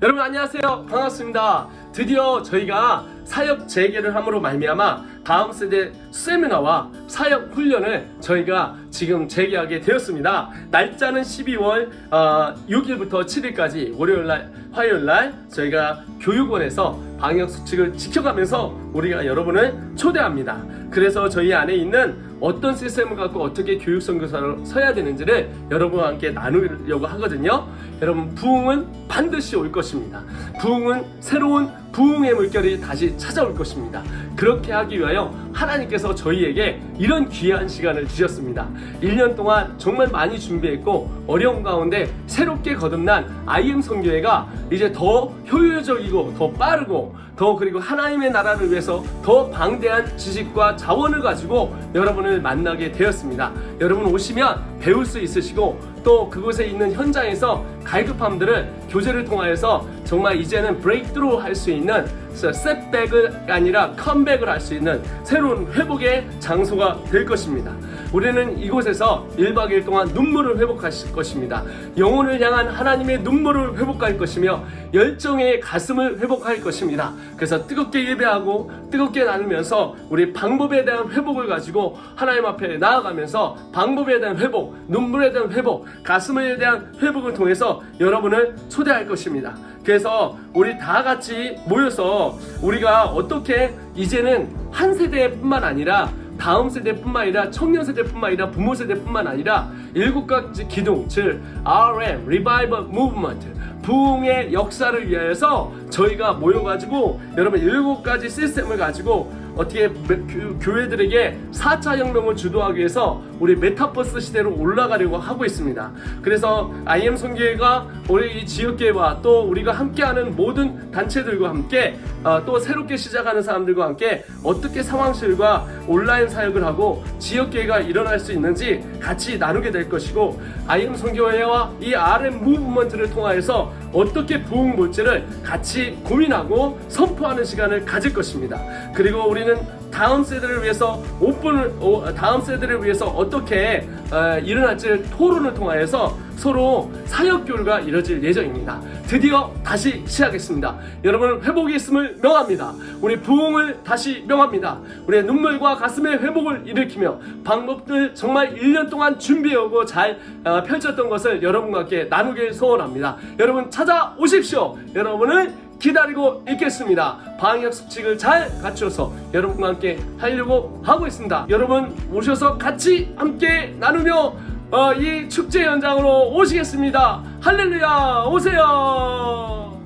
여러분 안녕하세요. 반갑습니다. 드디어 저희가 사역 재개를 함으로 말미암아 다음 세대 세미나와 사역 훈련을 저희가 지금 재개하게 되었습니다 날짜는 12월 6일부터 7일까지 월요일 날 화요일 날 저희가 교육원에서 방역 수칙을 지켜가면서 우리가 여러분을 초대합니다 그래서 저희 안에 있는 어떤 시스템을 갖고 어떻게 교육 선교사로 서야 되는지를 여러분과 함께 나누려고 하거든요. 여러분 부흥은 반드시 올 것입니다. 부흥은 새로운 부흥의 물결이 다시 찾아올 것입니다. 그렇게 하기 위하여 하나님께서 저희에게 이런 귀한 시간을 주셨습니다. 1년 동안 정말 많이 준비했고 어려운 가운데 새롭게 거듭난 IM 선교회가 이제 더 효율적이고 더 빠르고 더 그리고 하나님의 나라를 위해서 더 방대한 지식과 자원을 가지고 여러분을 만나게 되었습니다. 여러분 오시면 배울 수 있으시고 또 그곳에 있는 현장에서 갈급함들을 교제를 통하여서 정말 이제는 브레이크드로 할 수 있는 셋백을 아니라 컴백을 할 수 있는 새로운 회복의 장소가 될 것입니다. 우리는 이곳에서 1박 2일 동안 눈물을 회복하실 것입니다. 영혼을 향한 하나님의 눈물을 회복할 것이며 열정의 가슴을 회복할 것입니다. 그래서 뜨겁게 예배하고 뜨겁게 나누면서 우리 방법에 대한 회복을 가지고 하나님 앞에 나아가면서 방법에 대한 회복, 눈물에 대한 회복, 가슴에 대한 회복을 통해서 여러분을 초대할 것입니다. 그래서 우리 다 같이 모여서 우리가 어떻게 이제는 한 세대뿐만 아니라 다음 세대뿐만 아니라 청년 세대뿐만 아니라 부모 세대뿐만 아니라 일곱 가지 기둥 즉 RM Revival Movement 부흥의 역사를 위하여서 저희가 모여가지고 여러분 일곱 가지 시스템을 가지고 어떻게 교회들에게 4차 혁명을 주도하기 위해서 우리 메타버스 시대로 올라가려고 하고 있습니다. 그래서 IM 선교회가 우리 이 지역계와 또 우리가 함께하는 모든 단체들과 함께 어, 또 새롭게 시작하는 사람들과 함께 어떻게 상황실과 온라인 사역을 하고 지역계가 일어날 수 있는지 같이 나누게 될 것이고 IM 선교회와 이 RM 무브먼트를 통하여서 어떻게 부흥 볼지를 같이 고민하고 선포하는 시간을 가질 것입니다. 그리고 우리는 다음 세대를 위해서 오픈을 오, 다음 세대를 위해서 어떻게 어, 일어날지 토론을 통하여서 서로 사역 교류가 이뤄질 예정입니다. 드디어 다시 시작했습니다. 여러분 회복이 있음을 명합니다. 우리 부흥을 다시 명합니다. 우리의 눈물과 가슴의 회복을 일으키며 방법들 정말 1년 동안 준비해오고 잘 어, 펼쳤던 것을 여러분과 함께 나누길 소원합니다. 여러분 찾아오십시오. 여러분을 기다리고 있겠습니다. 방역 수칙을 잘 갖춰서 여러분과 함께 하려고 하고 있습니다. 여러분 오셔서 같이 함께 나누며 어, 이 축제 현장으로 오시겠습니다. 할렐루야 오세요.